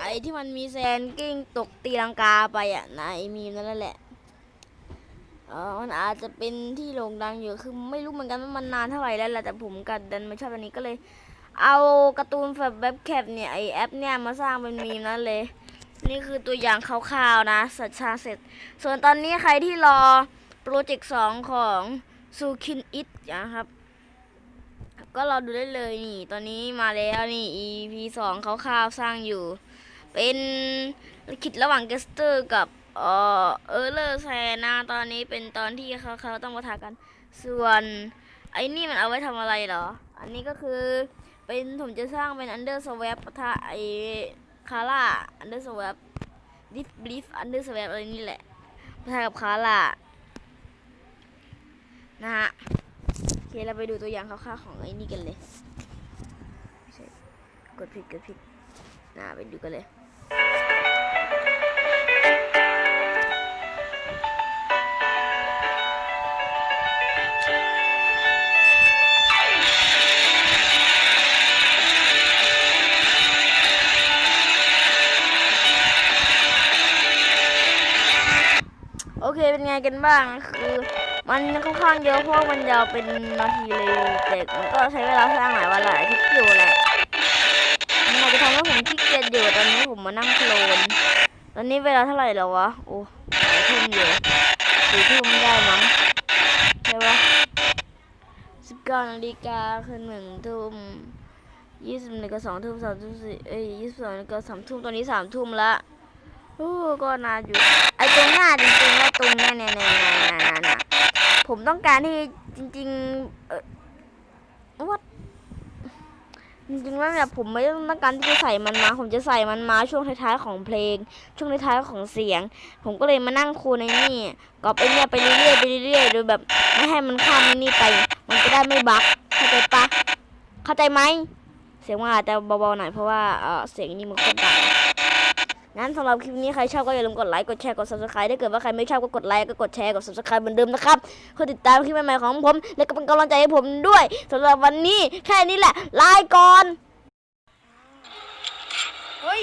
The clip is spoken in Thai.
ไอที่มันมีแซนกิ้งตกตีลังกาไปอะนะไอมีมนั่นแหละเออมันอาจจะเป็นที่โด่งดังอยู่คือไม่รู้เหมือนกันว่ามันนานเท่าไหร่แล้วแหละแต่ผมกัดดันมาชอบอันนี้ก็เลย เอาการ์ตูนแบบแบบแคปเนี่ยไอแอปเนี่ยมาสร้างเป็นมีมนั่นเลย นี่คือตัวอย่างคร่าวๆนะสัตว์ชาเสร็จ ส่วนตอนนี้ใครที่รอโปรเจกต์สองของซูคินอิทนะครับก็รอดูได้เลยนี่ ตอนนี้มาแล้วนี่ EP สองคร่าวๆสร้างอยู่ เป็นลิขิตระหว่างเกสเตอร์กับเออเออเลอร์แซนะตอนนี้เป็นตอนที่เขาเขาต้องมาทากัน ส่วนไอ้นี่มันเอาไว้ทำอะไรเหรอ อันนี้ก็คือเป็นผมจะสร้างเป็นอันเดอร์สว p ปะทะไอคาร่าอันเดอร์สว p ดิฟบลิฟอันเดอร์สว p อะไรนี่แหละปะทะกับคาร่านะฮะโอเคเราไปดูตัวอย่างคร่าวๆของไอ้นี่กันเลยกดผิดกดผิดนะไปดูกันเลย เคเป็นไงกันบ้างคือ มันค่อนข้างเยอะเพราะว่ามันยาวเป็นนาทีเลยแต่มันก็ใช้เวลาสร้างหลายวันหลายอาทิตย์อยู่แหละมันอาจจะทำให้ผมขี้เกียจอยู่ตอนนี้ผมมานั่งโคลนตอนนี้เวลาเท่าไหร่แล้ววะโอ้หลายทุ่มอยู่สี่ทุ่มได้มั้งใช่ปะสิบเก้านาฬิกาคือหนึ่งทุ่มยี่สิบนาฬิกาสองทุ่มสามทุ่มสี่เอ้ยยี่สิบสองนาฬิกาสามทุ่มตอนนี้สามทุ่มละ โอ้ก็นาอยู่ ไอตรงหน้าจริงๆแล้วตรงเนี้ยเนี่ยเนี่ยเนี่ยเนี่ยผมต้องการที่จริง ๆ เออวัดจริงๆแล้วเนี่ยผมไม่ต้องการที่จะใส่มันมา ผมจะใส่มันมาช่วงท้ายๆของเพลง ช่วงท้ายๆของเสียง ผมก็เลยมานั่งคูในนี่กอบไอเนี่ยไปเรื่อยๆไปเรื่อยๆโดยแบบไม่ให้มันข้ามนี่ไป มันจะได้ไม่บั๊กเข้าใจปะเข้าใจไหมเสียงมันอาจจะเบาๆหน่อยเพราะว่าเออเสียงนี่มันโคตรดัง งั้นสำหรับคลิปนี้ใครชอบก็อย่าลืมกดไลค์ กดแชร์ กด subscribe ถ้าเกิดว่าใครไม่ชอบก็กดไลค์ ก็กดแชร์ กด subscribe เหมือนเดิมนะครับเพื่อติดตามคลิปใหม่ๆของผม และก็เป็นกำลังใจให้ผมด้วยสำหรับวันนี้แค่นี้แหละ ลาก่อน เฮ้ย